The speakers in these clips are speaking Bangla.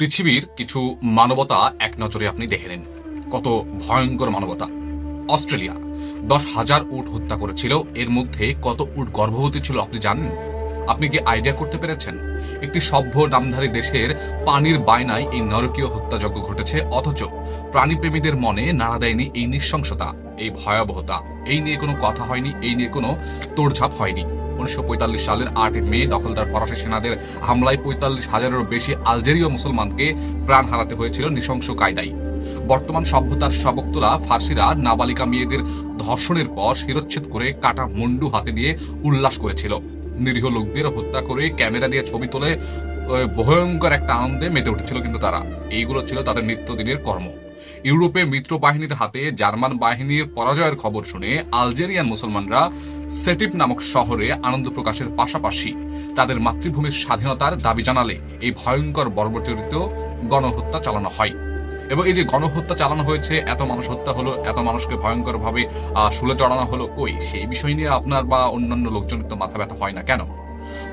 পৃথিবীর কিছু মানবতা এক নজরে আপনি দেখে নিন। কত ভয়ঙ্কর মানবতা। অস্ট্রেলিয়া, দশ হাজার উট হত্যা করেছিল, এর মধ্যে কত উট গর্ভবতী ছিল আপনি জানেন? আপনি কি আইডিয়া করতে পেরেছেন? একটি সভ্য নামধারী দেশের পানির বায়নায় এই নরকীয় হত্যাযজ্ঞ ঘটেছে, অথচ প্রাণীপ্রেমীদের মনে নাড়া দেয়নি এই নৃশংসতা, এই ভয়াবহতা। এই নিয়ে কোনো কথা হয়নি, এই নিয়ে কোনো তোড়ঝাপ হয়নি। উনিশশো সালের আটই মে দখলদার ফরাসি সেনাদের হামলায় পঁয়তাল্লিশ হাজারেরও বেশি আলজেরীয় মুসলমানকে প্রাণ হারাতে হয়েছিল নৃশংস কায়দায়। বর্তমান সভ্যতার সবক তোলা ফার্সিরা নাবালিকা মেয়েদের ধর্ষণের পর শিরচ্ছেদ করে কাটা মুন্ডু হাতে দিয়ে উল্লাস করেছিল। নিরীহ লোকদের হত্যা করে ক্যামেরা দিয়ে ছবি তোলে ভয়ঙ্কর একটা আনন্দে মেতে উঠেছিল কিন্তু তারা। এইগুলো ছিল তাদের নিত্যদিনের কর্ম। ইউরোপে মিত্র বাহিনীর হাতে জার্মান বাহিনীর পরাজয়ের খবর শুনে আলজেরিয়ান মুসলমানরা সেটিপ নামক শহরে আনন্দ প্রকাশের পাশাপাশি তাদের মাতৃভূমির স্বাধীনতার দাবি জানালে এই ভয়ঙ্কর বর্বচরিত গণহত্যা চালানো হয়। এবং এই যে গণহত্যা চালানো হয়েছে, এত মানুষ হত্যা হলো, এত মানুষকে ভয়ঙ্কর ভাবে শুলে চড়ানো হলো, কই? সেই বিষয় নিয়ে আপনার বা অন্যান্য লোকজনের তো মাথা ব্যথা হয় না কেন?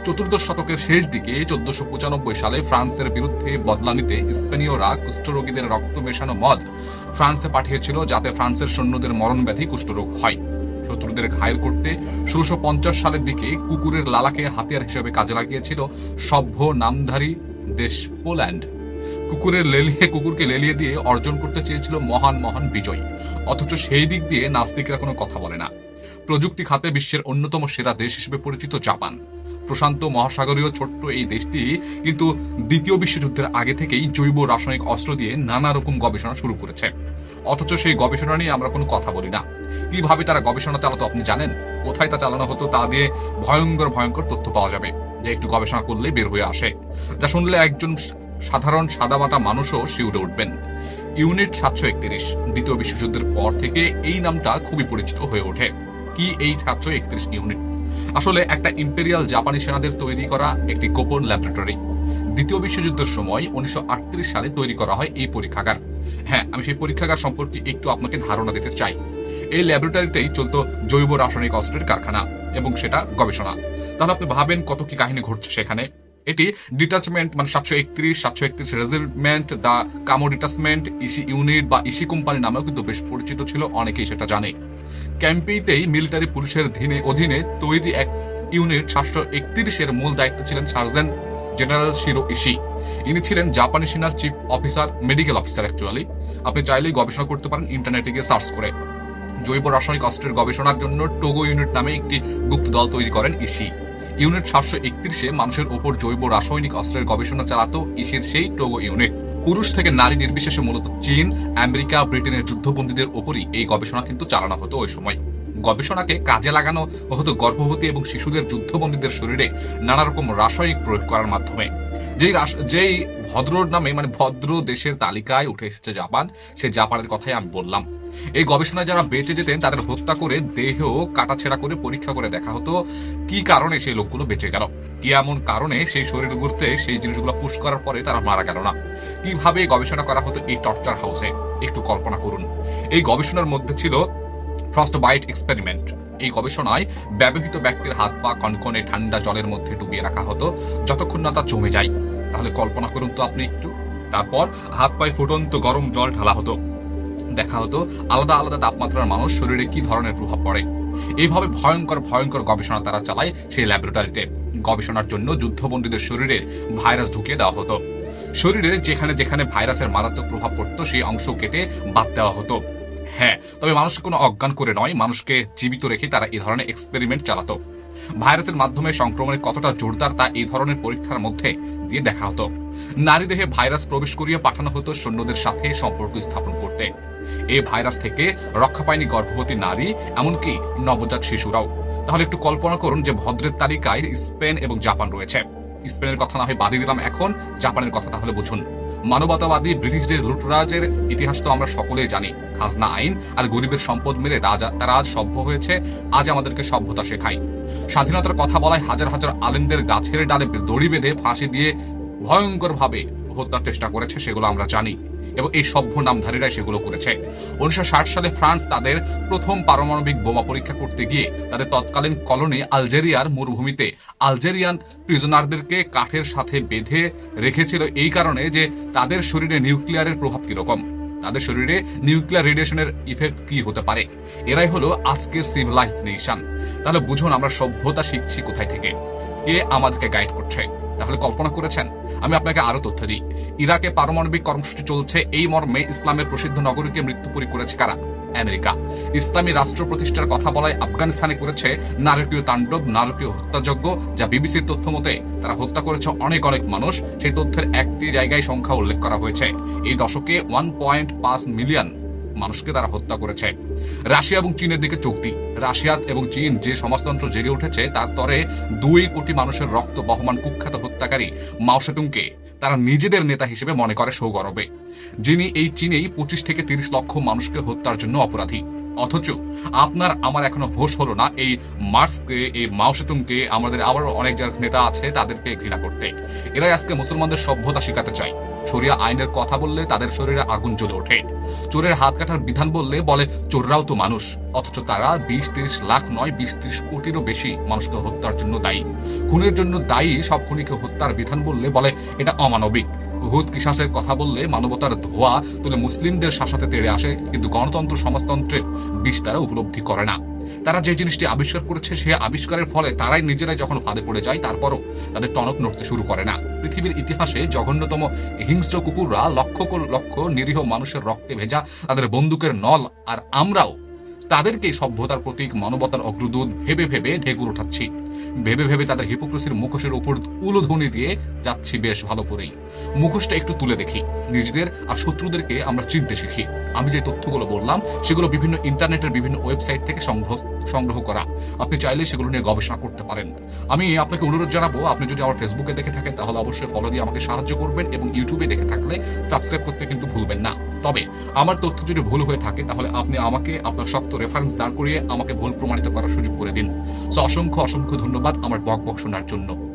চতুর্দশ শতকের শেষ দিকে চোদ্দশো পঁচানব্বই সালে ফ্রান্সের বিরুদ্ধে বদলা নিতে স্পেনীয়রা কুষ্ঠরোগীদের রক্ত মেশানো মদ ফ্রান্সে পাঠিয়েছিল, যাতে ফ্রান্সের সৈন্যদের মরণ ব্যাধি কুষ্ঠরোগ হয়। শত্রুদের ঘায়ল করতে ষোলোশো সালের দিকে কুকুরের লালাকে হাতিয়ার হিসেবে কাজে লাগিয়েছিল সভ্য নামধারী দেশ পোল্যান্ড। কুকুরের লেলিয়ে, কুকুরকে লেলিয়ে দিয়ে অর্জন করতে চেয়েছিল মহান মহান বিজয়। অথচ সেই দিক দিয়ে নাস্তিকরা কোনো কথা বলে না। প্রযুক্তি খাতে বিশ্বের অন্যতম সেরা দেশ হিসেবে পরিচিত জাপান। প্রশান্ত মহাসাগরীয় ছোট্ট এই দেশটি কিন্তু দ্বিতীয় বিশ্বযুদ্ধের আগে থেকেই জৈব রাসায়নিক অস্ত্র দিয়ে নানা রকম গবেষণা শুরু করেছে। অথচ সেই গবেষণা নিয়ে আমরা কোনো কথা বলি না। কীভাবে তারা গবেষণা চালাতো আপনি জানেন? কোথায় তা চালানো হতো তা দিয়ে ভয়ঙ্কর ভয়ঙ্কর তথ্য পাওয়া যাবে। যে একটু গবেষণা করলেই বের হয়ে আসে। যা শুনলে একজন সাধারণ সাদা সাদামাটা মানুষও শিউরে উঠবেন। ইউনিট সাতশো একত্রিশ, দ্বিতীয় বিশ্বযুদ্ধের পর থেকে এই নামটা খুবই পরিচিত হয়ে ওঠে। কি এই সাতশো একত্রিশ ইউনিট? আসলে একটা ইম্পেরিয়াল জাপানি সেনাদের তৈরি করা একটি গোপন ল্যাবরেটরি। দ্বিতীয় বিশ্বযুদ্ধের সময় উনিশশো আটত্রিশ সালে তৈরি করা হয় এই পরীক্ষাগার। হ্যাঁ আমি সেই পরীক্ষাগার সম্পর্কে একটু আপনাকে ধারণা দিতে চাই। এই ল্যাবরেটরিতেই চলত জৈব রাসায়নিক অস্ত্রের কারখানা এবং সেটা গবেষণা। তাহলে আপনি ভাবেন কত কি কাহিনী ঘটছে সেখানে? এটি ডিটাচমেন্ট মানে সাতশো একত্রিশ সাতশো একত্রিশ regiment the Kamo detachment Ishii unit বা ইসি কোম্পানি নামেও কিন্তু বেশ পরিচিত ছিল, অনেকেই সেটা জানে। ক্যাম্পেইতেই মিলিটারি পুলিশের ধীনে, অধীনে তৈরি এক ইউনিট সাতশো একত্রিশের মূল দায়িত্ব ছিলেন সার্জেন্ট জেনারেল শিরো ইসি ইনি ছিলেন জাপানি সেনার chief officer medical officer actually আপনি চাইলেই গবেষণা করতে পারেন ইন্টারনেটে গিয়ে সার্চ করে। জৈব রাসায়নিক অস্ত্রের গবেষণার জন্য টোগো ইউনিট নামে একটি গুপ্ত দল তৈরি করেন ইসি ইউনিট সাতশো একত্রিশে মানুষের ওপর জৈব রাসায়নিক অস্ত্রের গবেষণা চালাত ইসির সেই টোগো ইউনিট। পুরুষ থেকে নারী নির্বিশেষে মূলত চীন, আমেরিকা, ব্রিটেনের যুদ্ধবন্দীদের ওপরই এই গবেষণা কিন্তু চালানো হতো ওই সময়। গবেষণাকে কাজে লাগানো হতো গর্ভবতী এবং শিশুদের যুদ্ধবন্দীদের শরীরে নানা রকম রাসায়নিক প্রয়োগ করার মাধ্যমে। যেই যেই ভদ্র নামে মানে ভদ্র দেশের তালিকায় উঠে এসেছে জাপান, সে জাপানের কথাই আমি বললাম। এই গবেষণায় যারা বেঁচে যেতেন, তাদের হত্যা করে দেহ কাটাছেড়া করে পরীক্ষা করে দেখা হতো কি কারণে সেই লোকগুলো বেঁচে গেল। কি এমন কারণে সেই শরীরগুলোতে সেই জিনিসগুলো পুশ করার পরে তারা মারা গেল না? কীভাবে গবেষণা করা হতো এই টর্চার হাউসে? একটু কল্পনা করুন। এই গবেষণার মধ্যে ছিল ফ্রস্ট বাইট এক্সপেরিমেন্ট এই গবেষণায় ব্যবহৃত ব্যক্তির হাত পা, কনকনে ঠান্ডা জলের মধ্যে ডুবিয়ে রাখা হতো। যতক্ষণ না তা জমে যায়, তাহলে কল্পনা করুন তো আপনি একটু। তারপর হাত পায়ে ফুটন্ত গরম জল ঢালা হতো। দেখা হতো আলাদা আলাদা তাপমাত্রার মানুষ শরীরে কি ধরনের প্রভাব পড়ে। এইভাবে ভয়ঙ্কর ভয়ঙ্কর গবেষণা তারা চালায় সেই ল্যাবরেটরিতে। গবেষণার জন্য যুদ্ধবন্দীদের শরীরে ভাইরাস ঢুকিয়ে দেওয়া হতো। শরীরে যেখানে যেখানে ভাইরাসের মারাত্মক প্রভাব পড়তো, সেই অংশ কেটে বাদ দেওয়া হতো। হ্যাঁ তবে মানুষকে কোনো অজ্ঞান করে নয়, মানুষকে জীবিত রেখে তারা এই ধরনের এক্সপেরিমেন্ট চালাতো। ভাইরাসের মাধ্যমে সংক্রমণের কতটা জোরদার তা এই ধরনের পরীক্ষার মধ্যে দিয়ে দেখা হতো। নারী দেহে ভাইরাস প্রবেশ করিয়ে পাঠানো হতো সৈন্যদের সাথে সম্পর্ক স্থাপন করতে। এই ভাইরাস থেকে রক্ষা পায়নি গর্ভবতী নারী, এমনকি নবজাত শিশুরাও। তাহলে একটু কল্পনা করুন যে ভদ্রের তালিকায় স্পেন এবং জাপান রয়েছে। স্পেনের কথা না হয় বাদই দিলাম এখন, জাপানের কথা তাহলে বুঝুন। মানবতাবাদী ব্রিটিশদের লুটরাজের ইতিহাস তো আমরা সকলেই জানি। খাজনা আইন আর গরিবের সম্পদ মেরে তারা আজ সভ্য হয়েছে, আজ আমাদেরকে সভ্যতা শেখায়। স্বাধীনতার কথা বলায় হাজার হাজার আলেমদের গাছের ডালে দড়ি বেঁধে ফাঁসি দিয়ে ভয়ঙ্কর ভাবে হত্যার চেষ্টা করেছে, সেগুলো আমরা জানি। এবং এই সভ্য নামধারীরাই সেগুলো করেছে। উনিশশো সালে ফ্রান্স তাদের প্রথম পারমাণবিক বোমা পরীক্ষা করতে গিয়ে তাদের তৎকালীন কলোনি আলজেরিয়ার মরুভূমিতে আলজেরিয়ান প্রিজনারদেরকে কাঠের সাথে বেঁধে রেখেছিল এই কারণে যে তাদের শরীরে নিউক্লিয়ারের প্রভাব কীরকম। তাদের শরীরে নিউক্লিয়ার রেডিয়েশনের ইফেক্ট কি হতে পারে? এরাই হলো আজকের সিভিলাইজ নেশন। তাহলে বুঝুন আমরা সভ্যতা শিখছি কোথায় থেকে? কে আমাদেরকে গাইড করছে? তাহলে কল্পনা করেছেন? আমি আপনাকে আরও তথ্য দিই। ইরাকে পারমাণবিক কর্মসূচি চলছে এই মর্মে ইসলামের প্রসিদ্ধ নগরীকে মৃত্যুপুরী করেছে কারা? আমেরিকা। ইসলামী রাষ্ট্র প্রতিষ্ঠার কথা বলায় আফগানিস্তানে করেছে নারকীয় তাণ্ডব, নারকীয় হত্যাযজ্ঞ, যা বিবিসির তথ্য মতে তারা হত্যা করেছে অনেক অনেক মানুষ। সেই তথ্যের একটি জায়গায় সংখ্যা উল্লেখ করা হয়েছে। এই দশকে ওয়ান পয়েন্ট পাঁচ মিলিয়ন মানুষকে তারা হত্যা করেছে। রাশিয়া এবং চীনের দিকে চুক্তি। রাশিয়া এবং চীন যে সমাজতন্ত্র জেগে উঠেছে, তার তরে দুই কোটি মানুষের রক্ত বহমান কুখ্যাত হত্যাকারী মাওসেতুংকে তারা নিজেদের নেতা হিসেবে মনে করে সৌগরবে। যিনি এই চীনেই পঁচিশ থেকে তিরিশ লক্ষ মানুষকে হত্যার জন্য অপরাধী। অথচ আপনার আমার এখনও হোশ হলো না। এই মার্কসকে, এই মাও সেতুংকে আমাদের আবারও অনেক যার নেতা আছে তাদেরকে ঘৃণা করতে। এরাই আজকে মুসলমানদের সভ্যতা শিখাতে চায়। শরিয়া আইনের কথা বললে তাদের শরীরে আগুন জ্বলে ওঠে। চোরের হাত কাটার বিধান বললে বলে, চোররাও তো মানুষ। অথচ তারা বিশ তিরিশ লাখ নয় বিশ তিরিশ কোটিরও বেশি মানুষকে হত্যার জন্য দায়ী। খুনের জন্য দায়ী সব খুনিকে হত্যার বিধান বললে বলে, এটা অমানবিক। হুদ কিসাসের কথা বললে মানবতার ধোয়া তুলে মুসলিমদের শাসাতে তেড়ে আসে, কিন্তু গণতন্ত্র সমাজতন্ত্রের বিষ তারা উপলব্ধি করে না। তারা যে জিনিসটি আবিষ্কার করেছে, সে আবিষ্কারের ফলে তারাই নিজেরাই যখন ফাঁদে পড়ে যায়, তারপরও তাদের টনক নড়তে শুরু করে না। পৃথিবীর ইতিহাসে জঘন্যতম হিংস্র কুকুররা লক্ষ লক্ষ নিরীহ মানুষের রক্তে ভেজা তাদের বন্দুকের নল আর আমরাও তাদেরকে সভ্যতার প্রতীক মানবতার অগ্রদূত ভেবে ভেবে ঢেকুর উঠাচ্ছি ভেবে ভেবে তাদের হিপোক্রেসির মুখোশের উপর উলোধ্বনি দিয়ে যাচ্ছি বেশ ভালো করেই। মুখোশটা একটু তুলে দেখি। নিজেদের আর শত্রুদেরকে আমরা চিনতে শিখি। আমি যে তথ্যগুলো বললাম, সেগুলো বিভিন্ন ইন্টারনেটের বিভিন্ন ওয়েবসাইট থেকে সংগ্রহ সংগ্রহ করা। আপনি চাইলে সেগুলো নিয়ে গবেষণা করতে পারেন। আমি আপনাকে অনুরোধ জানাব, আপনি যদি আমার ফেসবুকে দেখে থাকেন, তাহলে অবশ্যই ফলো দিয়ে আমাকে সাহায্য করবেন এবং ইউটিউবে দেখে থাকলে সাবস্ক্রাইব করতে কিন্তু ভুলবেন না। তবে, আমার তথ্য যদি ভুল হয়ে থাকে, তাহলে আপনি আমাকে আপনার শক্ত রেফারেন্স দাঁড় করিয়ে আমাকে ভুল প্রমাণিত করার সুযোগ করে দিন। সো, অসংখ্য অসংখ্য ধন্যবাদ আমার বক বক শোনার জন্য।